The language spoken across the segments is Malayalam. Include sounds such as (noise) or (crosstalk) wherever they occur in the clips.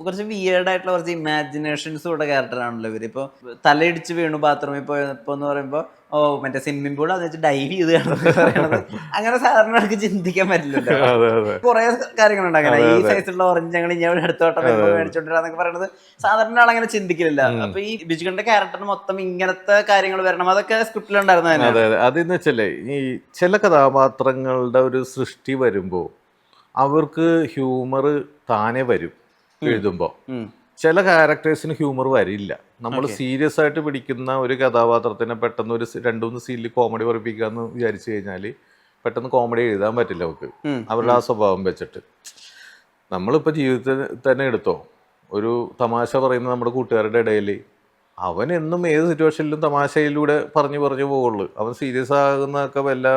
കുറച്ച് വിയേർഡ് ആയിട്ടുള്ള കുറച്ച് ഇമാജിനേഷൻസ് ഉള്ള ക്യാരക്ടറാണല്ലോ ഇവർ. ഇപ്പൊ തലയിടിച്ച് വീണു ബാത്റൂമിൽ പോയപ്പോൾ എന്ന് പറയുമ്പോൾ ഓ മറ്റേ സ്വിമ്മിംഗ് പൂൾ അത് വെച്ച് ഡൈവ് ചെയ്ത് പറയണത്. അങ്ങനെ സാധാരണ ആൾക്ക് ചിന്തിക്കാൻ പറ്റില്ലല്ലോ. (laughs) കുറെ കാര്യങ്ങളുണ്ട് അങ്ങനെ. ഈ സൈസിലുള്ള ഓറഞ്ച് ഞങ്ങൾ ഇനി അവിടെ അടുത്തോട്ടം മേടിച്ചോണ്ടിരാന്നൊക്കെ പറയുന്നത് സാധാരണ ആൾ അങ്ങനെ ചിന്തിക്കില്ല അപ്പൊ ഈ ബിജുകന്റെ ക്യാരക്ടർ മൊത്തം ഇങ്ങനത്തെ കാര്യങ്ങൾ വരണം. അതൊക്കെ സ്ക്രിപ്റ്റിലുണ്ടായിരുന്നു അതെ അതെ. അതെന്ന് വെച്ചല്ലേ ഈ ചില കഥാപാത്രങ്ങളുടെ ഒരു സൃഷ്ടി വരുമ്പോൾ അവർക്ക് ഹ്യൂമർ താനെ വരും. എഴുതുമ്പോൾ ചില ക്യാരക്ടേഴ്സിന് ഹ്യൂമർ വരില്ല. നമ്മൾ സീരിയസ് ആയിട്ട് പിടിക്കുന്ന ഒരു കഥാപാത്രത്തിനെ പെട്ടെന്ന് ഒരു രണ്ടു മൂന്ന് സീനിൽ കോമഡി പറയിപ്പിക്കാന്ന് വിചാരിച്ചു കഴിഞ്ഞാൽ പെട്ടെന്ന് കോമഡി എഴുതാൻ പറ്റില്ല അവർക്ക്. അവരുടെ ആ സ്വഭാവം വെച്ചിട്ട്. നമ്മളിപ്പോൾ ജീവിതത്തിൽ തന്നെ എടുത്തോ? ഒരു തമാശ പറയുന്ന നമ്മുടെ കൂട്ടുകാരുടെ ഇടയിൽ അവൻ എന്നും ഏത് സിറ്റുവേഷനിലും തമാശയിലൂടെ പറഞ്ഞു പറഞ്ഞു പോവുള്ളൂ. അവൻ സീരിയസ് ആകുന്നതൊക്കെ വല്ല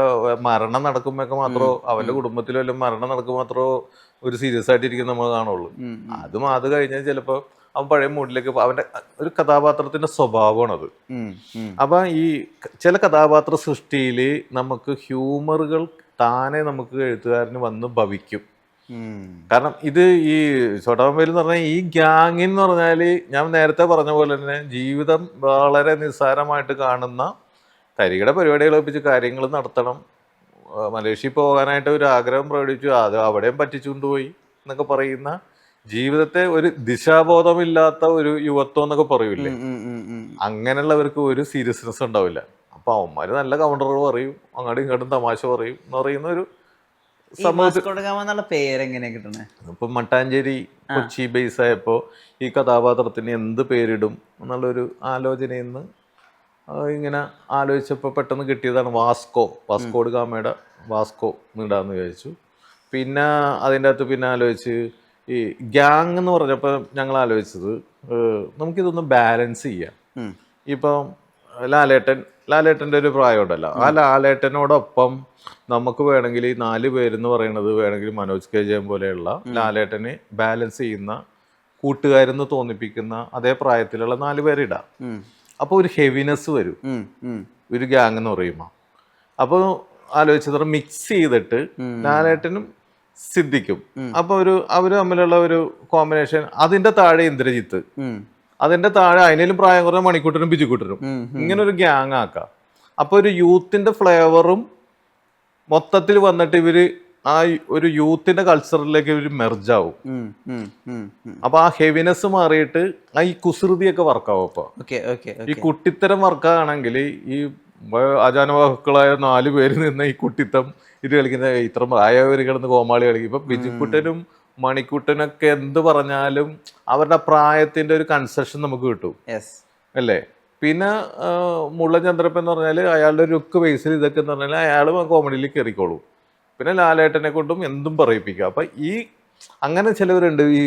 മരണം നടക്കുമ്പോഴൊക്കെ മാത്രമോ അവന്റെ കുടുംബത്തിൽ വല്ല മരണം നടക്കും മാത്രമോ ഒരു സീരിയസ് ആയിട്ടിരിക്കുന്ന നമ്മൾ കാണുള്ളൂ. അതും അത് കഴിഞ്ഞാൽ ചിലപ്പോൾ അവൻ പഴയ മൂഡിലേക്ക് അവന്റെ അവന്റെ ഒരു കഥാപാത്രത്തിന്റെ സ്വഭാവമാണത്. അത് അപ്പൊ ഈ ചില കഥാപാത്ര സൃഷ്ടിയിൽ നമുക്ക് ഹ്യൂമറുകൾ താനെ നമുക്ക് എഴുത്തുകാരന് വന്ന് ഭവിക്കും. കാരണം ഇത് ഈ ചോട്ടാമ്പയിൽ എന്ന് പറഞ്ഞാൽ ഈ ഗ്യാങ് എന്ന് പറഞ്ഞാൽ ഞാൻ നേരത്തെ പറഞ്ഞ പോലെ തന്നെ ജീവിതം വളരെ നിസ്സാരമായിട്ട് കാണുന്ന തരികിടെ പരിപാടികൾ ഒപ്പിച്ച് കാര്യങ്ങൾ നടത്തണം. മലേഷ്യയിൽ പോകാനായിട്ട് ഒരു ആഗ്രഹം പ്രകടിപ്പിച്ചു. അത് അവിടെയും പറ്റിച്ചുകൊണ്ടുപോയി എന്നൊക്കെ പറയുന്ന ജീവിതത്തെ ഒരു ദിശാബോധമില്ലാത്ത ഒരു യുവത്വം എന്നൊക്കെ പറയൂലേ. അങ്ങനെയുള്ളവർക്ക് ഒരു സീരിയസ്നെസ് ഉണ്ടാവില്ല. അപ്പൊ അവന്മാര് നല്ല കൗണ്ടറുകൾ പറയും അങ്ങോട്ടും ഇങ്ങോട്ടും തമാശ പറയും എന്ന് പറയുന്ന ഒരു കിട്ടണേ? ഇപ്പൊ മട്ടാഞ്ചേരി കൊച്ചി ബേസ് ആയപ്പോ ഈ കഥാപാത്രത്തിന് എന്ത് പേരിടും എന്നുള്ളൊരു ആലോചനയിൽ നിന്ന് ഇങ്ങനെ ആലോചിച്ചപ്പോൾ പെട്ടെന്ന് കിട്ടിയതാണ് വാസ്കോ. വാസ്കോഡ് ഗാമയുടെ വാസ്കോ നീടാന്ന് വിചാരിച്ചു. പിന്നെ അതിന്റെ അകത്ത് പിന്നെ ആലോചിച്ച് ഈ ഗ്യാങ് എന്ന് പറഞ്ഞപ്പോൾ ഞങ്ങൾ ആലോചിച്ചത് നമുക്കിതൊന്ന് ബാലൻസ് ചെയ്യാം. ഇപ്പം ലാലേട്ടൻ ലാലേട്ടന്റെ ഒരു പ്രായമുണ്ടല്ലോ. ആ ലാലേട്ടനോടൊപ്പം നമുക്ക് വേണമെങ്കിൽ ഈ നാല് പേരെന്ന് പറയുന്നത് വേണമെങ്കിൽ മനോജ് കെ ജയൻ പോലെയുള്ള ലാലേട്ടനെ ബാലൻസ് ചെയ്യുന്ന കൂട്ടുകാരെന്ന് തോന്നിപ്പിക്കുന്ന അതേ പ്രായത്തിലുള്ള നാല് പേരിടാം. അപ്പോൾ ഒരു ഹെവിനെസ് വരും. ഒരു ഗ്യാങ് എന്ന് പറയുമ്പോൾ. അപ്പോൾ ആലോചിച്ചത്ര മിക്സ് ചെയ്തിട്ട് ലാലേട്ടനും സിദ്ധിക്കും. അപ്പോൾ ഒരു അവർ തമ്മിലുള്ള ഒരു കോമ്പിനേഷൻ അതിന്റെ താഴെ ഇന്ദ്രജിത്ത്. അതിന്റെ താഴെ അതിനേലും പ്രായം കുറഞ്ഞ മണിക്കൂട്ടനും ബിജുക്കൂട്ടനും ഇങ്ങനെ ഒരു ഗ്യാങ് ആക്കാം. അപ്പൊ ഒരു യൂത്തിന്റെ ഫ്ലേവറും മൊത്തത്തിൽ വന്നിട്ട് ഇവർ ആ ഒരു യൂത്തിന്റെ കൾച്ചറിലേക്ക് ഇവർ മെർജാവും. അപ്പൊ ആ ഹെവിനെസ് മാറിയിട്ട് ആ ഈ കുസൃതിയൊക്കെ വർക്കാവും അപ്പൊ. ഈ കുട്ടിത്തരം വർക്കാണെങ്കിൽ ഈ വ- നാലു നാല് പേര് നിന്ന് ഈ കുട്ടിത്തം ഇത് കളിക്കുന്ന ഇത്ര പ്രായവർ കിടന്ന് കോമാളി കളിക്കും. ഇപ്പൊ ബിജുക്കുട്ടനും മണിക്കുട്ടനൊക്കെ എന്ത് പറഞ്ഞാലും അവരുടെ പ്രായത്തിന്റെ ഒരു കൺസെഷൻ നമുക്ക് കിട്ടും. അല്ലേ? പിന്നെ മുള്ള ചന്ദ്രപ്പൻ എന്ന് പറഞ്ഞാൽ അയാളുടെ ഒരു ഒക്കെ ബേസിൽ ഇതൊക്കെ എന്ന് പറഞ്ഞാൽ അയാൾ കോമഡിയിൽ കയറിക്കോളും പിന്നെ ലാലേട്ടനെ കൊണ്ടും എന്തും പറയിപ്പിക്കുക അപ്പൊ ഈ അങ്ങനെ ചിലവരുണ്ട് ഈ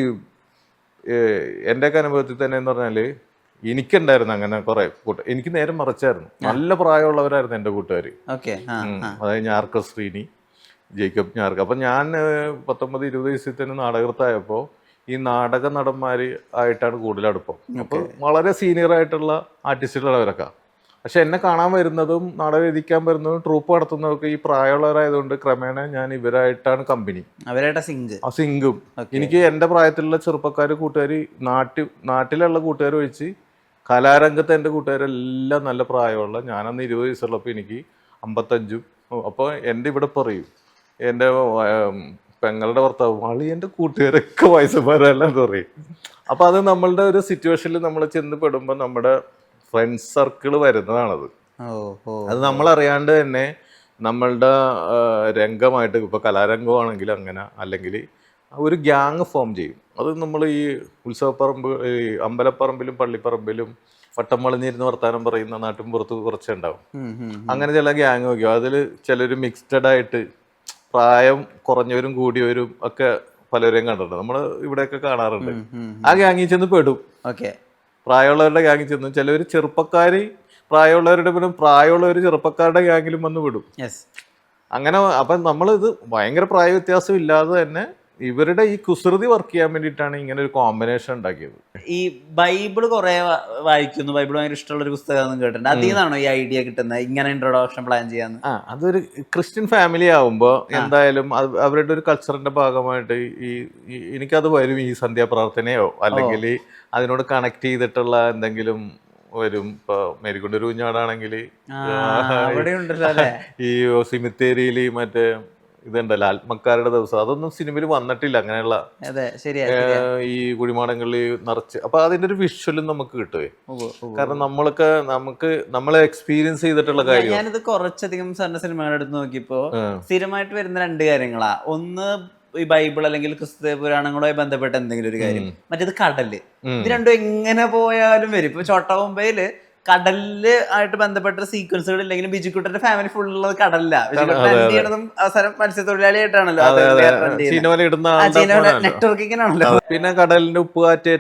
എന്റെയൊക്കെ അനുഭവത്തിൽ തന്നെ എന്ന് പറഞ്ഞാൽ എനിക്കുണ്ടായിരുന്നു അങ്ങനെ കുറെ കൂട്ട എനിക്ക് നേരം മറിച്ചായിരുന്നു. നല്ല പ്രായമുള്ളവരായിരുന്നു എന്റെ കൂട്ടുകാർ ആ ആ. അതായത് ഞാർക്ക ശ്രീനി. ജേക്കബ് ഞാർക്ക്. അപ്പം ഞാൻ പത്തൊമ്പത് ഇരുപത് വയസ്സിൽ തന്നെ നാടകത്തായപ്പോൾ ഈ നാടക നടന്മാർ ആയിട്ടാണ് കൂടുതൽ അടുപ്പം. അപ്പോൾ വളരെ സീനിയർ ആയിട്ടുള്ള ആർട്ടിസ്റ്റുകളവരൊക്കെ പക്ഷെ എന്നെ കാണാൻ വരുന്നതും നാടകം എഴുതിക്കാൻ വരുന്നതും ട്രൂപ്പ് നടത്തുന്നതൊക്കെ ഈ പ്രായമുള്ളവരായതുകൊണ്ട് ക്രമേണ ഞാൻ ഇവരായിട്ടാണ് കമ്പനി സിങ്ക് ആ സിംഗും എനിക്ക് എന്റെ പ്രായത്തിലുള്ള ചെറുപ്പക്കാർ കൂട്ടുകാർ നാട്ടിൽ നാട്ടിലുള്ള കൂട്ടുകാർ ഒഴിച്ച് കലാരംഗത്ത് എന്റെ കൂട്ടുകാരെല്ലാം നല്ല പ്രായമുള്ള ഞാനന്ന് ഇരുപത് വയസ്സുള്ളപ്പോൾ എനിക്ക് അമ്പത്തഞ്ചും അപ്പോൾ എന്റെ ഇവിടെ പറയും. എന്റെ പെങ്ങളുടെ ഭർത്താവ് വളി എന്റെ കൂട്ടുകാരൊക്കെ വയസ്സന്മാരെല്ലാം പറയും അപ്പോൾ അത് നമ്മളുടെ ഒരു സിറ്റുവേഷനിൽ നമ്മൾ ചെന്ന് പെടുമ്പോൾ നമ്മുടെ ഫ്രണ്ട് സർക്കിൾ വരുന്നതാണത്. അത് നമ്മൾ അറിയാണ്ട് തന്നെ നമ്മളുടെ രംഗമായിട്ട് ഇപ്പോൾ കലാരംഗമാണെങ്കിൽ അങ്ങനെ അല്ലെങ്കിൽ ഒരു ഗ്യാങ് ഫോം ചെയ്യും. അത് നമ്മൾ ഈ ഉത്സവപ്പറമ്പ് ഈ അമ്പലപ്പറമ്പിലും പള്ളിപ്പറമ്പിലും വട്ടം വളഞ്ഞിരുന്ന് വർത്താനം പറയുന്ന നാട്ടും പുറത്ത് കുറച്ചേ ഉണ്ടാവും. ഉം, ഉം, അങ്ങനെ ചില ഗ്യാങ് വയ്ക്കും. അതിൽ ചിലർ മിക്സ്ഡ് ആയിട്ട് പ്രായം കുറഞ്ഞവരും കൂടിയവരും ഒക്കെ പലരെയും കണ്ടിട്ടുണ്ട്. നമ്മൾ ഇവിടെയൊക്കെ കാണാറുണ്ട്. ആ ഗ്യാങ്ങിൽ ചെന്ന് പെടും. ഓക്കെ. പ്രായമുള്ളവരുടെ ഗ്യാങ്ങിൽ ചെന്നു ചിലവർ ചെറുപ്പക്കാർ പ്രായമുള്ളവരുടെ പിന്നെ പ്രായമുള്ളവർ ചെറുപ്പക്കാരുടെ ഗ്യാങ്ങിലും വന്ന് വിടും അങ്ങനെ അപ്പം നമ്മളിത് ഭയങ്കര പ്രായ വ്യത്യാസം ഇല്ലാതെ തന്നെ ഇവരുടെ ഈ കുസൃതി വർക്ക് ചെയ്യാൻ വേണ്ടിയിട്ടാണ് ഇങ്ങനെ ഒരു കോമ്പിനേഷൻ ഉണ്ടാക്കിയത്. ഈ ബൈബിൾ കുറെ വായിക്കുന്നു. ബൈബിൾ ഭയങ്കര ഇഷ്ടമുള്ള ഒരു പുസ്തകം കേട്ടിട്ടുണ്ട്. അതിൽ നിന്നാണോ ഈ ഐഡിയ കിട്ടുന്നത്? ഇങ്ങനെ ഇൻട്രൊഡക്ഷൻ പ്ലാൻ ചെയ്യാന്ന്. ആ അതൊരു ക്രിസ്ത്യൻ ഫാമിലി ആവുമ്പോൾ എന്തായാലും അവരുടെ ഒരു കൾച്ചറിന്റെ ഭാഗമായിട്ട് ഈ എനിക്കത് വരും ഈ സന്ധ്യാ പ്രാർത്ഥനയോ അല്ലെങ്കിൽ അതിനോട് കണക്ട് ചെയ്തിട്ടുള്ള എന്തെങ്കിലും വരും? ഇപ്പൊ മേരിക്കുണ്ടൊരു കുഞ്ഞാടാണെങ്കിൽ (laughs) ഈ സിമിത്തേരിയിൽ മറ്റേ ഇതുണ്ടല്ലോ ആത്മക്കാരുടെ ദിവസം. അതൊന്നും സിനിമയിൽ വന്നിട്ടില്ല അങ്ങനെയുള്ള ഈ കുടിമാടങ്ങളിൽ നിറച്ച്. അപ്പൊ അതിന്റെ ഒരു വിഷ്വലും നമുക്ക് കിട്ടുവേ. കാരണം നമ്മളൊക്കെ നമുക്ക് നമ്മളെ എക്സ്പീരിയൻസ് ചെയ്തിട്ടുള്ള കാര്യം ഞാനിത് കുറച്ചധികം സാറിന്റെ സിനിമകൾ എടുത്ത് നോക്കിയപ്പോ. സ്ഥിരമായിട്ട് വരുന്ന രണ്ട് കാര്യങ്ങളാ. ഒന്ന് ഈ ബൈബിൾ അല്ലെങ്കിൽ ക്രിസ്തു പുരാണങ്ങളുമായി ബന്ധപ്പെട്ട എന്തെങ്കിലും ഒരു കാര്യം. മറ്റേത് കടൽ. ഇത് രണ്ടും എങ്ങനെ പോയാലും വരും. ഇപ്പൊ ചോട്ട മുംബൈയിൽ കടലിൽ ആയിട്ട് ബന്ധപ്പെട്ട സീക്വൻസുകൾ ഇല്ലെങ്കിലും ബിജുക്കുട്ടന്റെ ഫാമിലി ഫുൾ ഉള്ളത് കടലില്ല ബിജുക്കുട്ടൻ അവസാനം മത്സ്യത്തൊഴിലാളിയായിട്ടാണല്ലോ. പിന്നെ കടലിന്റെ ഉപ്പുകാറ്റ്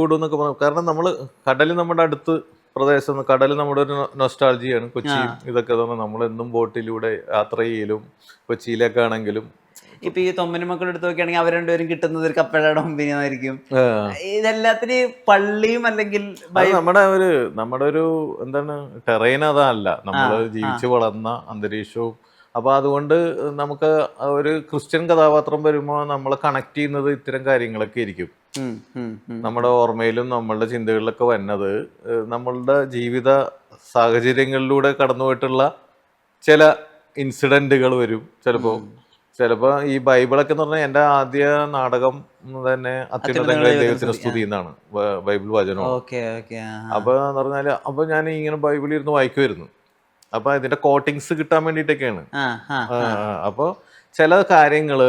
കൂടുന്നൊക്കെ പറഞ്ഞു. കാരണം നമ്മൾ കടലിൽ നമ്മുടെ അടുത്ത് പ്രദേശം കടൽ നമ്മുടെ ഒരു നൊസ്റ്റാൾജിയാണ് കൊച്ചി ഇതൊക്കെ തന്നെ നമ്മൾ എന്നും ബോട്ടിലൂടെ യാത്ര ചെയ്യലും കൊച്ചിയിലൊക്കെ ആണെങ്കിലും ഇപ്പൊ ഈ തൊമ്മനും മക്കൾ എടുത്ത് നോക്കുകയാണെങ്കിൽ അവർ രണ്ടുപേരും കിട്ടുന്നത് ഒരു കപ്പലയുടെ കമ്പനി ആയിരിക്കും ഇതെല്ലാത്തിനും പള്ളിയും അല്ലെങ്കിൽ നമ്മുടെ ഒരു നമ്മുടെ ഒരു എന്താണ് ടെറൈൻ അതല്ല. നമ്മൾ ജീവിച്ചു വളർന്ന അന്തരീക്ഷവും. അപ്പൊ അതുകൊണ്ട് നമുക്ക് ഒരു ക്രിസ്ത്യൻ കഥാപാത്രം വരുമ്പോൾ നമ്മളെ കണക്ട് ചെയ്യുന്നത് ഇത്തരം കാര്യങ്ങളൊക്കെ ഇരിക്കും. നമ്മുടെ ഓർമ്മയിലും നമ്മളുടെ ചിന്തകളിലൊക്കെ വന്നത് നമ്മളുടെ ജീവിത സാഹചര്യങ്ങളിലൂടെ കടന്നുപോയിട്ടുള്ള ചില ഇൻസിഡന്റുകൾ വരും. ചിലപ്പോൾ ചിലപ്പോൾ ഈ ബൈബിളൊക്കെ എന്ന് പറഞ്ഞാൽ എന്റെ ആദ്യ നാടകം തന്നെ അത്യുന്നതങ്ങളിൽ ദൈവത്തിന് സ്തുതി എന്നാണ്. ബൈബിൾ വചനം ഓക്കെ ഓക്കെ അപ്പൊ എന്ന് പറഞ്ഞാൽ അപ്പൊ ഞാൻ ഇങ്ങനെ ബൈബിളിൽ ഇരുന്ന് വായിക്കുമായിരുന്നു അപ്പൊ ഇതിന്റെ കോട്ടിങ്സ് കിട്ടാൻ വേണ്ടിയിട്ടൊക്കെയാണ്. ആ, അപ്പോൾ ചില കാര്യങ്ങൾ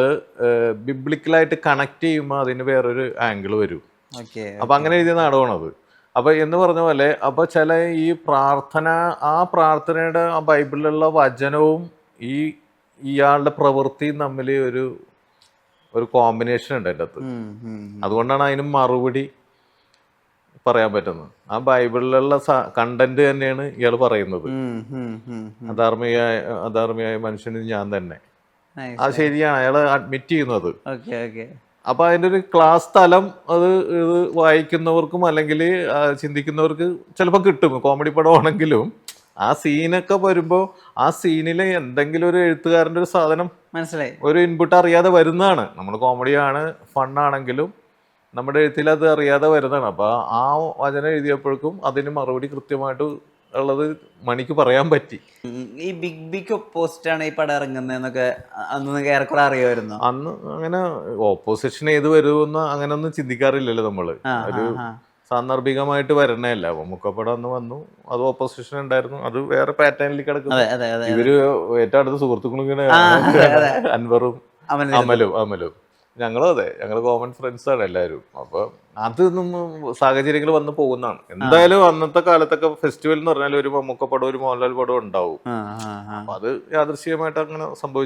ബിബ്ലിക്കലായിട്ട് കണക്ട് ചെയ്യുമ്പോൾ അതിന് വേറൊരു ആംഗിൾ വരും. അപ്പൊ അങ്ങനെ എഴുതിയ നാടകമാണത്. അപ്പൊ എന്ന് പറഞ്ഞ പോലെ അപ്പൊ ചില ഈ പ്രാർത്ഥന ആ പ്രാർത്ഥനയുടെ ആ ബൈബിളിലുള്ള വചനവും ഈ ഇയാളുടെ പ്രവൃത്തിയും തമ്മിൽ ഒരു ഒരു കോമ്പിനേഷൻ ഉണ്ട് അതിന്റെ അകത്ത്. അതുകൊണ്ടാണ് അതിന് മറുപടി പറയാൻ പറ്റുന്നത്. ആ ബൈബിളിലുള്ള കണ്ടന്റ് തന്നെയാണ് ഇയാൾ പറയുന്നത്. അധാർമികയായ അധാർമികയായ മനുഷ്യന് ഞാൻ തന്നെ. അത് ശരിയാണ് അയാൾ അഡ്മിറ്റ് ചെയ്യുന്നത് അപ്പൊ അതിന്റെ ഒരു ക്ലാസ് തലം അത് ഇത് വായിക്കുന്നവർക്കും അല്ലെങ്കിൽ ചിന്തിക്കുന്നവർക്ക് ചിലപ്പോൾ കിട്ടും. കോമഡി പടമാണെങ്കിലും ആ സീനൊക്കെ വരുമ്പോ ആ സീനിൽ എന്തെങ്കിലും ഒരു എഴുത്തുകാരന്റെ ഒരു സാധനം മനസ്സിലായി. ഒരു ഇൻപുട്ട് അറിയാതെ വരുന്നതാണ്. നമ്മൾ കോമഡിയാണ് ഫണ്ണാണെങ്കിലും നമ്മുടെ എഴുത്തിൽ അത് അറിയാതെ വരുന്നതാണ്. അപ്പൊ ആ വചനം എഴുതിയപ്പോഴേക്കും അതിന് മറുപടി കൃത്യമായിട്ട് ഉള്ളത് മണിക്ക് പറയാൻ പറ്റി. ഈ ബിഗ് ബിക്ക് ഓപ്പോസിറ്റ് ആണ് ഈ പടം ഇറങ്ങുന്നതെന്നൊക്കെ അന്ന് ഏറെക്കുറെ അറിയുമായിരുന്നു. അന്ന് അങ്ങനെ ഓപ്പോസിഷൻ ഏത് വരുമെന്ന് അങ്ങനെ ഒന്നും ചിന്തിക്കാറില്ലല്ലോ ഒരു ആ. സാന്ദർഭികമായിട്ട് വരണേല്ല മുക്കപ്പടം അന്ന് വന്നു. അത് ഓപ്പോസിഷൻ ഉണ്ടായിരുന്നു. അത് വേറെ പാറ്റേണിൽ കിടക്കും അതെ അതെ അതെ ഇവർ ഏറ്റവും അടുത്ത സുഹൃത്തുക്കളും അതെ, അതെ. അൻവറും അമലും. അമലും ഞങ്ങളും അതെ. ഞങ്ങൾ കോമൺ ഫ്രണ്ട്സ് ആണ് എല്ലാവരും അപ്പൊ അതൊന്നും സാഹചര്യങ്ങൾ വന്ന് പോകുന്നതാണ്. എന്തായാലും അന്നത്തെ കാലത്തൊക്കെ ഫെസ്റ്റിവൽ എന്ന് പറഞ്ഞാൽ ഒരു മമ്മൂക്കപ്പടം ഒരു മോഹൻലാൽ പടം ഉണ്ടാവും. അപ്പൊ അത് യാദൃശ്ചികമായിട്ട് അങ്ങനെ സംഭവിച്ചു.